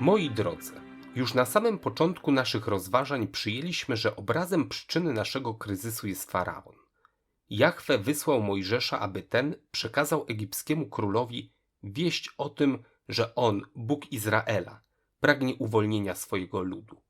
Moi drodzy, już na samym początku naszych rozważań przyjęliśmy, że obrazem przyczyny naszego kryzysu jest faraon. Jahwe wysłał Mojżesza, aby ten przekazał egipskiemu królowi wieść o tym, że on, Bóg Izraela, pragnie uwolnienia swojego ludu.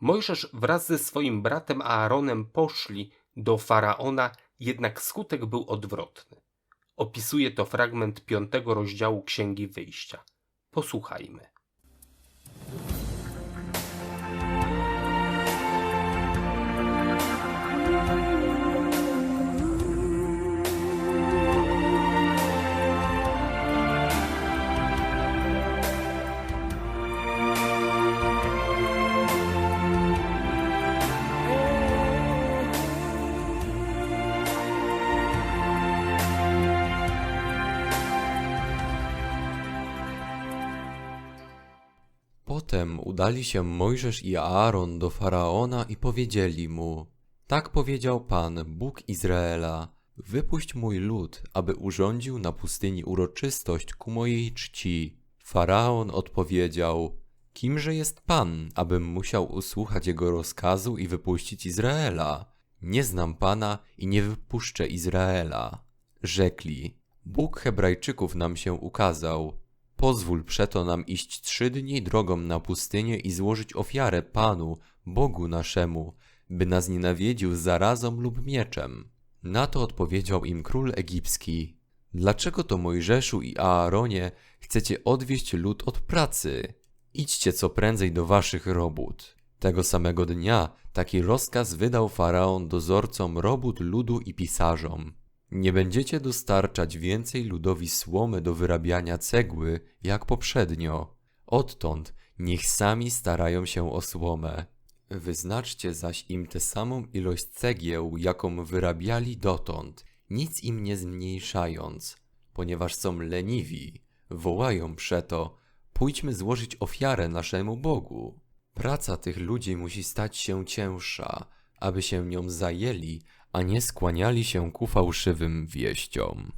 Mojżesz wraz ze swoim bratem Aaronem poszli do faraona, jednak skutek był odwrotny. Opisuje to fragment piątego rozdziału Księgi Wyjścia. Posłuchajmy. Potem udali się Mojżesz i Aaron do faraona i powiedzieli mu: Tak powiedział Pan, Bóg Izraela: Wypuść mój lud, aby urządził na pustyni uroczystość ku mojej czci. Faraon odpowiedział: Kimże jest Pan, abym musiał usłuchać jego rozkazu i wypuścić Izraela? Nie znam Pana i nie wypuszczę Izraela. Rzekli: Bóg Hebrajczyków nam się ukazał. Pozwól przeto nam iść trzy dni drogą na pustynię i złożyć ofiarę Panu, Bogu naszemu, by nas nie nawiedził zarazą lub mieczem. Na to odpowiedział im król egipski: Dlaczego to Mojżeszu i Aaronie chcecie odwieść lud od pracy? Idźcie co prędzej do waszych robót. Tego samego dnia taki rozkaz wydał faraon dozorcom robót ludu i pisarzom. Nie będziecie dostarczać więcej ludowi słomy do wyrabiania cegły, jak poprzednio. Odtąd niech sami starają się o słomę. Wyznaczcie zaś im tę samą ilość cegieł, jaką wyrabiali dotąd, nic im nie zmniejszając, ponieważ są leniwi. Wołają przeto, pójdźmy złożyć ofiarę naszemu Bogu. Praca tych ludzi musi stać się cięższa, aby się nią zajęli, a nie skłaniali się ku fałszywym wieściom.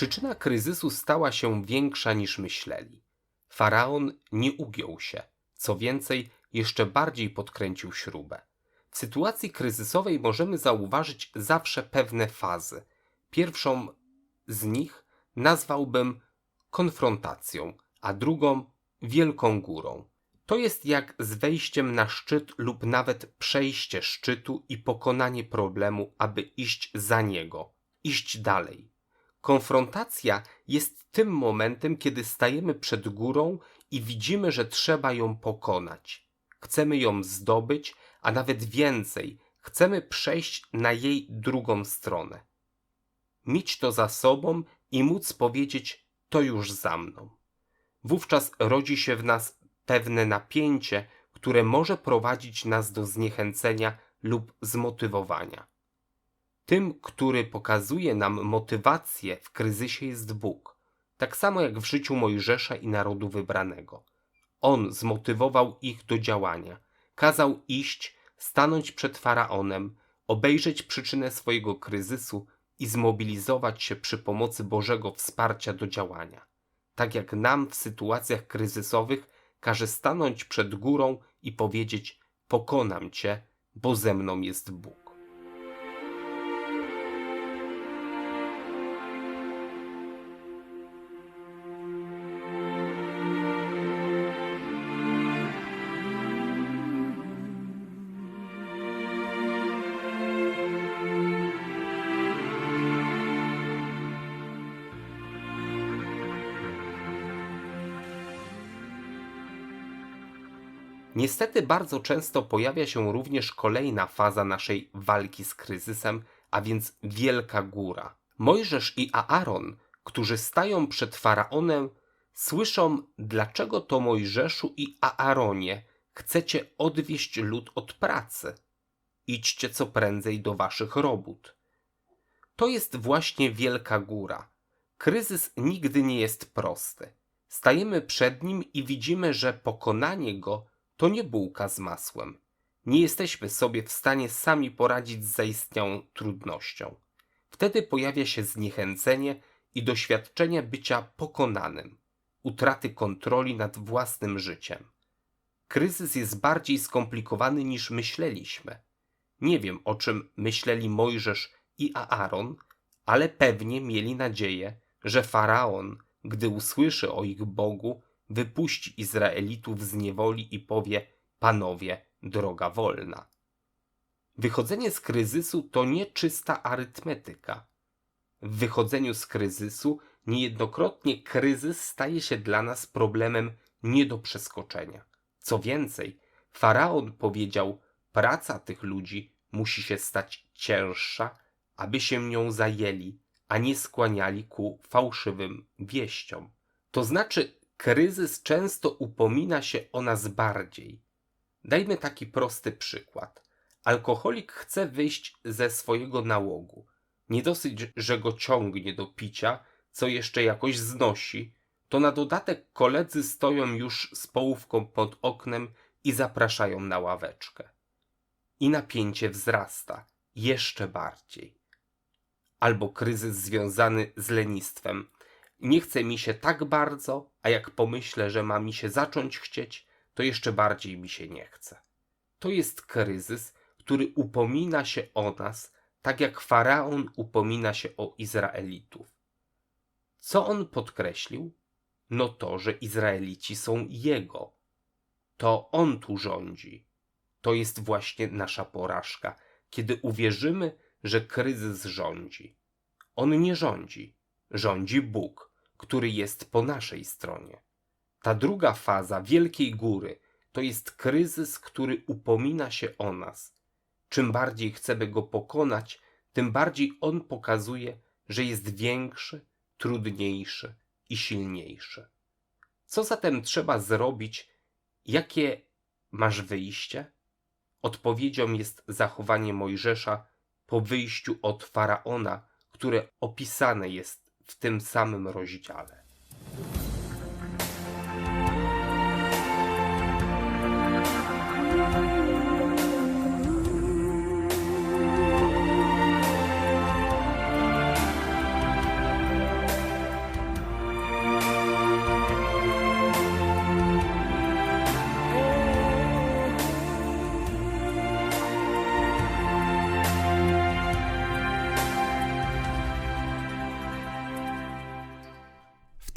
Przyczyna kryzysu stała się większa niż myśleli. Faraon nie ugiął się, co więcej, jeszcze bardziej podkręcił śrubę. W sytuacji kryzysowej możemy zauważyć zawsze pewne fazy. Pierwszą z nich nazwałbym konfrontacją, a drugą wielką górą. To jest jak z wejściem na szczyt lub nawet przejście szczytu i pokonanie problemu, aby iść za niego, iść dalej. Konfrontacja jest tym momentem, kiedy stajemy przed górą i widzimy, że trzeba ją pokonać. Chcemy ją zdobyć, a nawet więcej, chcemy przejść na jej drugą stronę. Mieć to za sobą i móc powiedzieć: To już za mną. Wówczas rodzi się w nas pewne napięcie, które może prowadzić nas do zniechęcenia lub zmotywowania. Tym, który pokazuje nam motywację w kryzysie jest Bóg, tak samo jak w życiu Mojżesza i narodu wybranego. On zmotywował ich do działania, kazał iść, stanąć przed faraonem, obejrzeć przyczynę swojego kryzysu i zmobilizować się przy pomocy Bożego wsparcia do działania. Tak jak nam w sytuacjach kryzysowych każe stanąć przed górą i powiedzieć: Pokonam cię, bo ze mną jest Bóg. Niestety bardzo często pojawia się również kolejna faza naszej walki z kryzysem, a więc wielka góra. Mojżesz i Aaron, którzy stają przed faraonem, słyszą, dlaczego to Mojżeszu i Aaronie chcecie odwieść lud od pracy. Idźcie co prędzej do waszych robót. To jest właśnie wielka góra. Kryzys nigdy nie jest prosty. Stajemy przed nim i widzimy, że pokonanie go to nie bułka z masłem. Nie jesteśmy sobie w stanie sami poradzić z zaistniałą trudnością. Wtedy pojawia się zniechęcenie i doświadczenie bycia pokonanym, utraty kontroli nad własnym życiem. Kryzys jest bardziej skomplikowany niż myśleliśmy. Nie wiem, o czym myśleli Mojżesz i Aaron, ale pewnie mieli nadzieję, że faraon, gdy usłyszy o ich Bogu, wypuści Izraelitów z niewoli i powie: Panowie, droga wolna. Wychodzenie z kryzysu to nie czysta arytmetyka. W wychodzeniu z kryzysu niejednokrotnie kryzys staje się dla nas problemem nie do przeskoczenia. Co więcej, faraon powiedział: Praca tych ludzi musi się stać cięższa, aby się nią zajęli, a nie skłaniali ku fałszywym wieściom. To znaczy, kryzys często upomina się o nas bardziej. Dajmy taki prosty przykład. Alkoholik chce wyjść ze swojego nałogu. Nie dosyć, że go ciągnie do picia, co jeszcze jakoś znosi, to na dodatek koledzy stoją już z połówką pod oknem i zapraszają na ławeczkę. I napięcie wzrasta jeszcze bardziej. Albo kryzys związany z lenistwem. Nie chce mi się tak bardzo, a jak pomyślę, że ma mi się zacząć chcieć, to jeszcze bardziej mi się nie chce. To jest kryzys, który upomina się o nas, tak jak faraon upomina się o Izraelitów. Co on podkreślił? No to, że Izraelici są jego. To on tu rządzi. To jest właśnie nasza porażka, kiedy uwierzymy, że kryzys rządzi. On nie rządzi, rządzi Bóg, który jest po naszej stronie. Ta druga faza wielkiej góry to jest kryzys, który upomina się o nas. Czym bardziej chcemy go pokonać, tym bardziej on pokazuje, że jest większy, trudniejszy i silniejszy. Co zatem trzeba zrobić? Jakie masz wyjście? Odpowiedzią jest zachowanie Mojżesza po wyjściu od faraona, które opisane jest w tym samym rozdziale.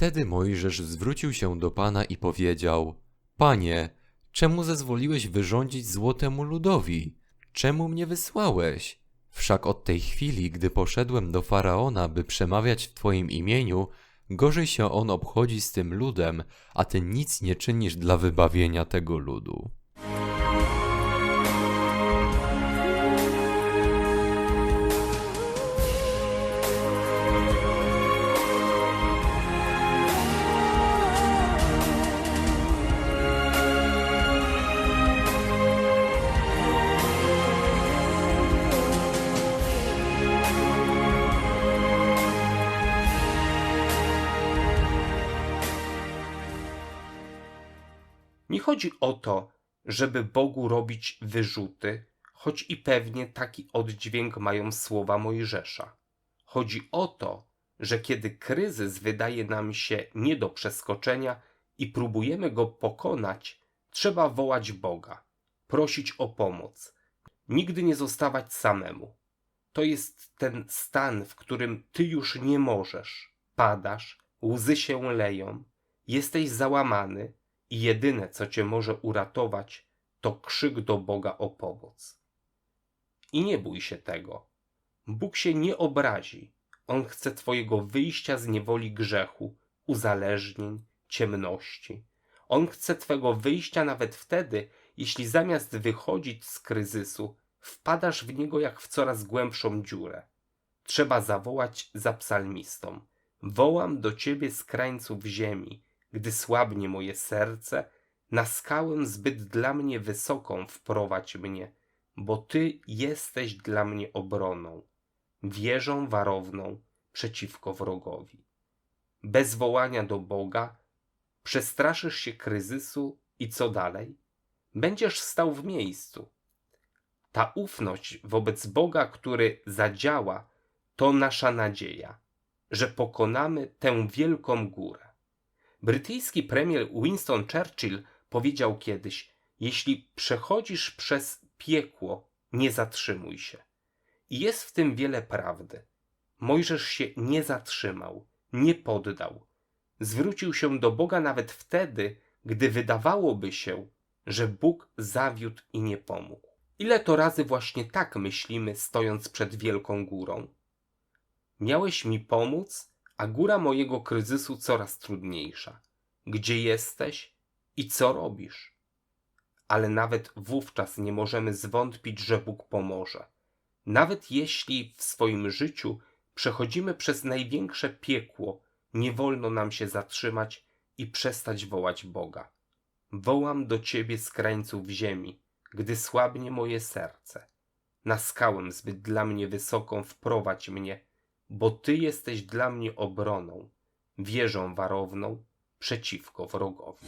Wtedy Mojżesz zwrócił się do Pana i powiedział: Panie, czemu zezwoliłeś wyrządzić złotemu ludowi? Czemu mnie wysłałeś? Wszak od tej chwili, gdy poszedłem do faraona, by przemawiać w Twoim imieniu, gorzej się on obchodzi z tym ludem, a Ty nic nie czynisz dla wybawienia tego ludu. Chodzi o to, żeby Bogu robić wyrzuty, choć i pewnie taki oddźwięk mają słowa Mojżesza. Chodzi o to, że kiedy kryzys wydaje nam się nie do przeskoczenia i próbujemy go pokonać, trzeba wołać Boga, prosić o pomoc, nigdy nie zostawać samemu. To jest ten stan, w którym ty już nie możesz, padasz, łzy się leją, jesteś załamany i jedyne, co cię może uratować, to krzyk do Boga o pomoc. I nie bój się tego. Bóg się nie obrazi. On chce twojego wyjścia z niewoli grzechu, uzależnień, ciemności. On chce twego wyjścia nawet wtedy, jeśli zamiast wychodzić z kryzysu, wpadasz w niego jak w coraz głębszą dziurę. Trzeba zawołać za psalmistą. Wołam do ciebie z krańców ziemi, gdy słabnie moje serce, Na skałę zbyt dla mnie wysoką wprowadź mnie, bo Ty jesteś dla mnie obroną, wieżą warowną przeciwko wrogowi. Bez wołania do Boga przestraszysz się kryzysu i co dalej? Będziesz stał w miejscu. Ta ufność wobec Boga, który zadziała, to nasza nadzieja, że pokonamy tę wielką górę. Brytyjski premier Winston Churchill powiedział kiedyś: Jeśli przechodzisz przez piekło, nie zatrzymuj się. I jest w tym wiele prawdy. Mojżesz się nie zatrzymał, nie poddał. Zwrócił się do Boga nawet wtedy, gdy wydawałoby się, że Bóg zawiódł i nie pomógł. Ile to razy właśnie tak myślimy, stojąc przed wielką górą? Miałeś mi pomóc, a góra mojego kryzysu coraz trudniejsza. Gdzie jesteś i co robisz? Ale nawet wówczas nie możemy zwątpić, że Bóg pomoże. Nawet jeśli w swoim życiu przechodzimy przez największe piekło, nie wolno nam się zatrzymać i przestać wołać Boga. Wołam do Ciebie z krańców ziemi, gdy słabnie moje serce. Na skałę zbyt dla mnie wysoką wprowadź mnie, bo Ty jesteś dla mnie obroną, wieżą warowną przeciwko wrogowi.